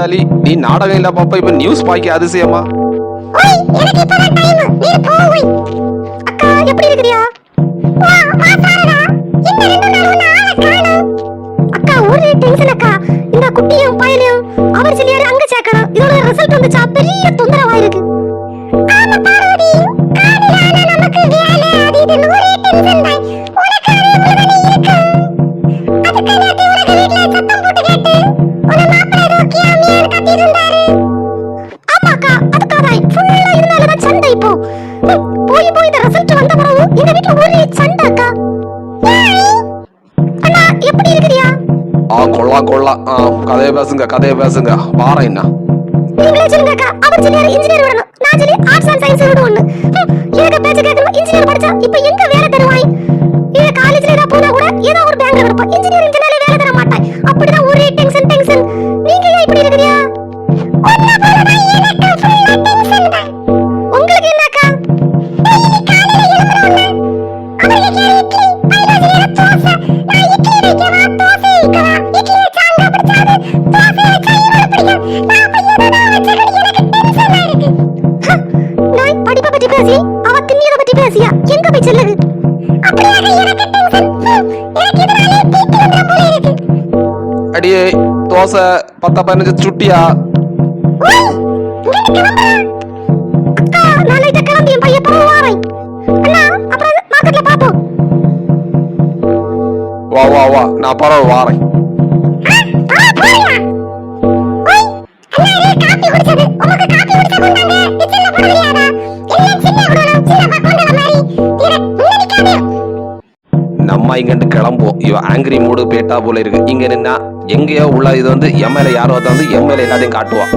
ராஜாலி நீ நாடகம் இல்ல பாப்பா இப்ப நியூஸ் பாய்க்க அதிசயமா? என்ன இந்த குட்டியும் பயலையும் அவர் சிலியாரு அங்க சேர்க்கணும் இதோட ரிசல்ட் வந்துச்சா? பெரிய தொந்தரவா அதுக்காக ஃபுல்லா இதனால தான் சண்டை இப்போ போய் போய் இந்த ரிசல்ட் வந்த பிறகு எங்க வீட்ல ஒரே சண்டை அக்கா. அண்ணா எப்படி இருக்கிறியா? ஆ கொள்ளா கொள்ளா. கதையை பேசுங்க கதையை பேசுங்க. வாரேன் என்ன நீங்களே சொல்லுங்க அக்கா. அவர் சொல்லியாரு இன்ஜினியர் விடணும் நான் சொல்லி ஆர்ட்ஸ் அண்ட் சயின்ஸ் விட ஒண்ணு. எனக்கு பேச்ச கேட்கணும் இன்ஜினியர் படிச்சா இப்போ எங்க வேலை தருவாய்? இது காலேஜ்ல ஏதாவது போனா கூட ஏதோ ஒரு பேங்க்ல இருப்போம் இன்ஜினியரிங்னாலே வேலை தர மாட்டாய். அப்படிதான் படிப்பை பத்தி பேசி அவ திண்ணியத பத்தி பேசியா? எங்க போய் செல்லுது அப்படியாக எனக்கு டென்ஷன் ஹம், எனக்கு இதனாலே தீட்டு வந்துட போல இருக்கு. அடியே தோசை பத்தா பதினஞ்சு சுட்டியா? ஓய் இங்க கிளம்புறா. அக்கா நான் இத கிளம்பி என் பையன் போக வாரேன். அண்ணா அப்புறம் மார்க்கெட்ல பாப்போம் வா வா வா நான் பரவ வாரேன். அம்மா இங்கிட்டு கிளம்புவோம். இவன் ஆங்கிரி மூடு பேட்டா போல இருக்கு. இங்க நின்னா எங்கேயோ உள்ள இது வந்து எம்எல்ஏ யாரோ வந்து எம்எல்ஏ எல்லாத்தையும் காட்டுவான்